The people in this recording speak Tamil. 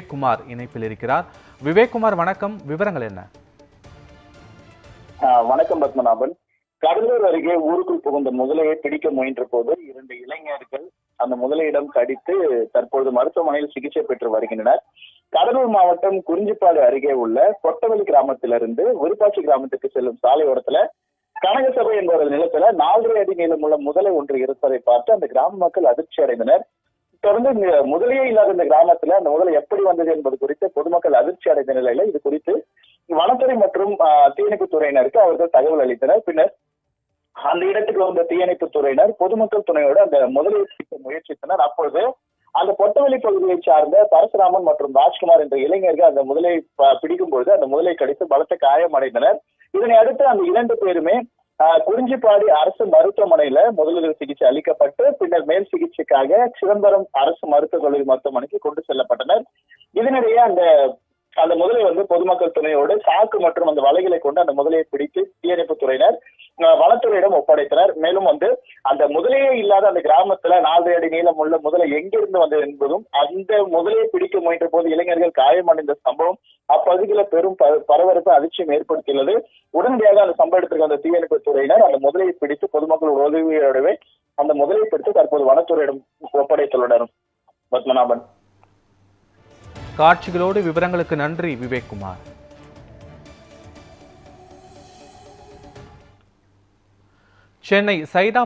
குமார் இணைப்பில் இருக்கிறார். விவேக்குமார் வணக்கம். விவரங்கள் என்ன? வணக்கம் பத்மநாபன். கடலூர் அருகே ஊருக்குள் புகுந்த முதலையை பிடிக்க முயன்ற போது இரண்டு இளைஞர்கள் அந்த முதலையிடம் கடித்து தற்பொழுது மருத்துவமனையில் சிகிச்சை பெற்று வருகின்றனர். கடலூர் மாவட்டம் குறிஞ்சிப்பாடு அருகே உள்ள கொட்டவெளி கிராமத்திலிருந்து விருப்பாட்சி கிராமத்துக்கு செல்லும் சாலையோரத்துல கனகசபை என்பவரது நிலத்துல நாலரை அடி நீளமுள்ள முதலை ஒன்று இருப்பதை பார்த்து அந்த கிராம மக்கள் அதிர்ச்சி அடைந்தனர். தொடர்ந்து இந்த முதலையே இல்லாத இந்த கிராமத்துல அந்த முதலை எப்படி வந்தது என்பது குறித்து பொதுமக்கள் அதிர்ச்சி அடைந்த நிலையில இது குறித்து வனத்துறை மற்றும் தீயணைப்பு துறையினருக்கு அவர்கள் தகவல் அளித்தனர். பின்னர் அந்த இடத்துக்கு வந்த தீயணைப்புத் துறையினர் பொதுமக்கள் துணையோடு அந்த முதலையை பிடிக்க முயற்சித்தனர். அப்பொழுது அந்த பொட்டவெளி பகுதியை சார்ந்த பரசுராமன் மற்றும் ராஜ்குமார் என்ற இளைஞர்கள் அந்த முதலை பிடிக்கும் பொழுது அந்த முதலை கடித்து பலத்த காயம் அடைந்தனர். இதனை அடுத்து அந்த இரண்டு பேருமே குறிஞ்சிப்பாடி அரசு மருத்துவமனையில முதலுதவி சிகிச்சை அளிக்கப்பட்டு பின்னர் மேல் சிகிச்சைக்காக சிதம்பரம் அரசு மருத்துவக் கல்லூரி மருத்துவமனைக்கு கொண்டு செல்லப்பட்டனர். இதனிடையே அந்த அந்த முதலை வந்து பொதுமக்கள் துணையோடு சாக்கு மற்றும் அந்த வலைகளை கொண்டு அந்த முதலையை பிடித்து தீயணைப்பு துறையினர் வனத்துறையிடம் ஒப்படைத்தனர். மேலும் வந்து அந்த முதலையே இல்லாத அந்த கிராமத்துல நாலு அடி நீளம் உள்ள முதலை எங்கிருந்து வந்தது என்பதும் அந்த முதலையை பிடிக்க முயன்ற போது இளைஞர்கள் காயமடைந்த சம்பவம் அப்பகுதியில பெரும் ப- பரபரப்பு அதிர்ச்சியும் ஏற்படுத்தியுள்ளது. உடனடியாக அந்த சம்பவம் இடத்திற்கு அந்த தீயணைப்பு துறையினர் அந்த முதலையை பிடித்து பொதுமக்கள் உதவியோடவே அந்த முதலையை பிடித்து தற்போது வனத்துறையிடம் ஒப்படைத்துள்ளனர். பத்மநாபன். காட்சிகளோடு விவரங்களுக்கு நன்றி விவேக்குமார் சென்னை சைதா